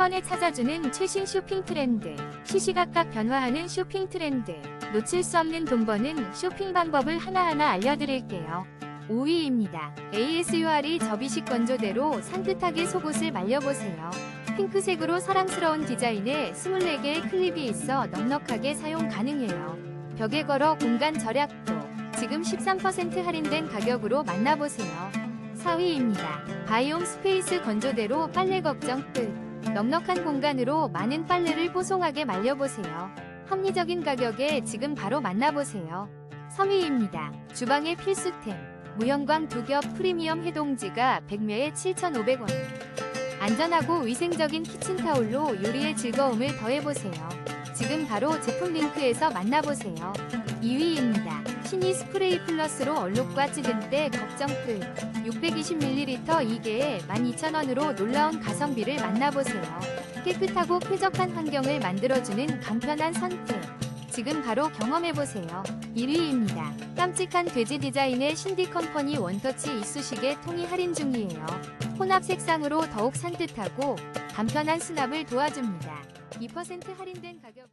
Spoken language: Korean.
번에 찾아주는 최신 쇼핑 트렌드, 시시각각 변화하는 쇼핑 트렌드, 놓칠 수 없는 돈 버는 쇼핑 방법을 하나하나 알려드릴게요. 5위입니다. ASUR이 접이식 건조대로 산뜻하게 속옷을 말려보세요. 핑크색으로 사랑스러운 디자인에 24개의 클립이 있어 넉넉하게 사용 가능해요. 벽에 걸어 공간 절약도 지금 13% 할인된 가격으로 만나보세요. 4위입니다. 바이옴 스페이스 건조대로 빨래 걱정 끝. 넉넉한 공간으로 많은 빨래를 뽀송하게 말려보세요. 합리적인 가격에 지금 바로 만나보세요. 3위입니다. 주방의 필수템. 무형광 두 겹 프리미엄 해동지가 100매에 7,500원. 안전하고 위생적인 키친타올로 요리의 즐거움을 더해보세요. 지금 바로 제품 링크에서 만나보세요. 2위입니다. 신이 스프레이 플러스로 얼룩과 찌든 때 걱정 끝. 620ml 2개에 12,000원으로 놀라운 가성비를 만나보세요. 깨끗하고 쾌적한 환경을 만들어주는 간편한 선택. 지금 바로 경험해보세요. 1위입니다. 깜찍한 돼지 디자인의 신디 컴퍼니 원터치 이쑤시개 통이 할인 중이에요. 혼합 색상으로 더욱 산뜻하고 간편한 수납을 도와줍니다. 2% 할인된 가격